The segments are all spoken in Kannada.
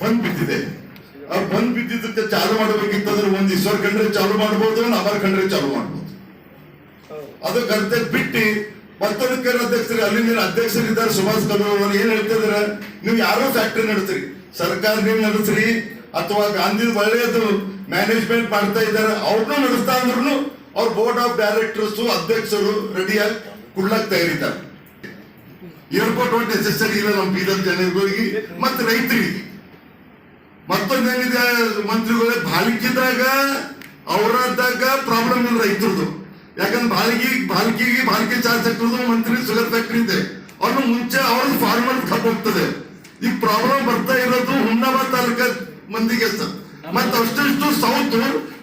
ಬಂದ್ ಬಿದ್ದಿದೆ ಆ ಬಂದ್ ಬಿದ್ದಿದ್ದಕ್ಕೆ ಚಾಲು ಮಾಡಬೇಕಿತ್ತಂದ್ರೆ ಒಂದ್ ಈಶ್ವರ್ ಕಂಡ್ರೆ ಚಾಲು ಮಾಡ್ಬೋದು ಅವರ್ ಕಂಡ್ರೆ ಚಾಲು ಮಾಡ್ಬೋದು. ಅದಕ್ಕೆ ಅರ್ಥ ಬಿಟ್ಟು ಮತ್ತೊಂದಕ್ಕೆ ಅಧ್ಯಕ್ಷರು ನೀನು ಅಧ್ಯಕ್ಷರಿದ್ದಾರೆ ಸುಭಾಷ್ ಅವರು ಏನ್ ಹೇಳ್ತಿದ್ರೆ ನೀವು ಯಾರೋ ಫ್ಯಾಕ್ಟ್ರಿ ನಡೆಸ್ರಿ. ಸರ್ಕಾರ ನೀವು ನಡೆಸ್ರಿ. ಅಥವಾ ಗಾಂಧಿ ಒಳ್ಳೆಯದು ಮ್ಯಾನೇಜ್ಮೆಂಟ್ ಮಾಡ್ತಾ ಇದ್ದಾರೆ ಅವ್ರನ್ನೂ ನಡೆಸ್ತಾ ಅಂದ್ರೂ ಅವ್ರ ಬೋರ್ಡ್ ಆಫ್ ಡೈರೆಕ್ಟರ್ಸ್ ಅಧ್ಯಕ್ಷರು ರೆಡಿಯಾಗಿ ಕುಡ್ಲಕ್ ತಯಾರಿದ್ದಾರೆ. ಏರ್ಪೋರ್ಟ್ ಒಂದು ನೆಸೆಸರಿ ಇಲ್ಲ ನಮ್ಮ ಬೀದರ್ ಜನಗಳಿಗೆ ಮತ್ತೆ ರೈತರಿಗೆ. ಮತ್ತೊಂದೇನಿದೆ ಮಂತ್ರಿಗಳ ಬಾಲಿಕಿದಾಗ ಅವರದ್ದಾಗ ಪ್ರಾಬ್ಲಮ್ ಇಲ್ಲ ರೈತರದು. ಯಾಕಂದ್ರೆ ಬಾಲ್ಗಿ ಬಾಲ್ಕಿಗೆ ಬಾಲ್ಕಿ ಚಾರ್ಜ್ ಹಾಕಿರೋದು ಮಂತ್ರಿ ಸುಗರ್ ಫ್ಯಾಕ್ಟ್ರಿ ಇದೆ. ಅವ್ರನ್ನ ಮುಂಚೆ ಅವ್ರದ್ದು ಫಾರ್ಮರ್ ಕಪ್ ಹೋಗ್ತದೆ. ಈ ಪ್ರಾಬ್ಲಮ್ ಬರ್ತಾ ಇರೋದು ಹುಮ್ನಾಬಾದ್ ತಾಲೂಕ ಮಂದಿಗೆ ಸರ್ ಮತ್ತೆ ಅಷ್ಟಿಷ್ಟು ಸೌತ್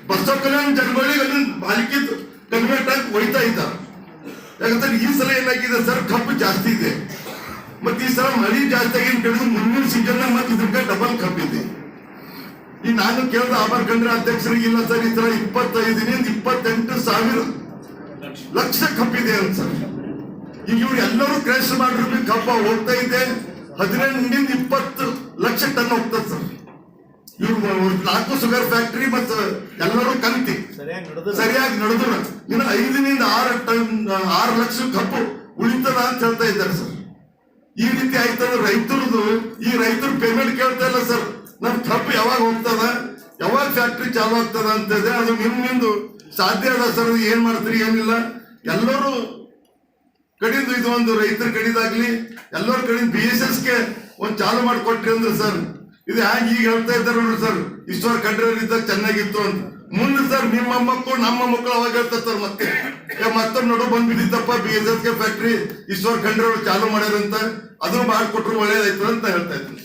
ಬಸವ ಕಲ್ಯಾಣ ಜನಗಳಿಗೆ ಅಲ್ಲಿ ಬಾಲ್ಕಿ ಕನ್ವರ್ಟ್ ಆಗಿ ಹೋಯ್ತಾ ಇದ್ದ. ಯಾಕಂದ್ರೆ ಈ ಸಲ ಏನಾಗಿದೆ ಸರ್ ಕಪ್ ಜಾಸ್ತಿ ಇದೆ. ಮತ್ತೆ ಈ ಸಲ ಮಳಿ ಜಾಸ್ತಿ ಆಗಿ ಮುನ್ನಿನ ಸೀಸನ್ ಮತ್ತೆ ಇದಕ್ಕೆ ಡಬಲ್ ಕಪ್ ಈ ನಾನು ಕೇಳಿದ ಆಭಾರ್ ಕಂಡ್ರೆ ಅಧ್ಯಕ್ಷರಿಗೆ ಇಲ್ಲ ಸರ್ ಈ ತರ ಇಪ್ಪತ್ತೈದರಿಂದ ಇಪ್ಪತ್ತೆಂಟು ಸಾವಿರ ಲಕ್ಷ ಕಬ್ಬಿದೆ ಅಂತ ಸರ್. ಈಗ ಇವ್ರು ಎಲ್ಲರೂ ಕ್ರಾಶ್ ಮಾಡಿರ್ಬೇಕು ಕಬ್ಬ ಹೋಗ್ತಾ ಇದೆ ಹದಿನೆಂಟರಿಂದ ಇಪ್ಪತ್ತು ಲಕ್ಷ ಟನ್ ಹೋಗ್ತದೆ ಸರ್. ಇವ್ರು ನಾಲ್ಕು ಶುಗರ್ ಫ್ಯಾಕ್ಟರಿ ಮತ್ತು ಎಲ್ಲರೂ ಕಂತಿ ಸರಿಯಾಗಿ ನಡೆದು ಸರಿಯಾಗಿ ನಡೆದ್ರು ಇನ್ನು ಐದರಿಂದ ಆರು ಟನ್ ಆರು ಲಕ್ಷ ಕಬ್ಬು ಉಳಿತದ ಅಂತ ಹೇಳ್ತಾ ಇದ್ದಾರೆ ಸರ್. ಈ ರೀತಿ ಆಯ್ತಂದ್ರೆ ರೈತರದು ಈ ರೈತರು ಪೇಮೆಂಟ್ ಕೇಳ್ತಾ ಇಲ್ಲ ಸರ್. ನಮ್ ತಪ್ಪು ಯಾವಾಗ ಹೋಗ್ತದ? ಯಾವಾಗ ಫ್ಯಾಕ್ಟ್ರಿ ಚಾಲು ಆಗ್ತದ ಅಂತ ಇದೆ ಅದು ನಿಮ್ಮಿಂದು ಸಾಧ್ಯ ಅದ ಸರ್ ಏನ್ ಮಾಡ್ತೀರಿ, ಏನಿಲ್ಲ. ಎಲ್ಲರೂ ಕಡಿಂದು ಇದು ಒಂದು ರೈತರ ಕಡಿದಾಗ್ಲಿ, ಎಲ್ಲರ ಕಡಿಂದ ಬಿ ಎಸ್ ಎಸ್ಗೆ ಒಂದು ಚಾಲು ಮಾಡಿಕೊಟ್ರಿ ಅಂದ್ರೆ ಸರ್. ಇದು ಹ್ಯಾಂಗ ಈಗ ಹೇಳ್ತಾ ಇದ್ದಾರೆ ನೋಡ್ರಿ ಸರ್. ಈಶ್ವರ್ ಇದ್ದಾಗ ಚೆನ್ನಾಗಿತ್ತು ಅಂತ. ಮುಂದೆ ಸರ್, ನಿಮ್ಮ ಮಕ್ಕಳು ನಮ್ಮ ಮಕ್ಕಳು ಅವಾಗ ಹೇಳ್ತಾರೆ ಸರ್ ಮತ್ತೆ. ಮತ್ತೆ ನಡು, ಬಂದ್ ಬಿದ್ದಿತ್ತಪ್ಪ ಬಿ ಎಸ್ ಎಸ್ಗೆ ಫ್ಯಾಕ್ಟ್ರಿ ಈಶ್ವರ್ ಖಂಡ್ರೆ ಚಾಲು ಮಾಡ್ಯಾರಂತ. ಅದನ್ನು ಮಾಡ್ಕೊಟ್ರು ಒಳ್ಳೇದಾಯ್ತು ಅಂತ ಹೇಳ್ತಾ ಇದ್ದೀನಿ.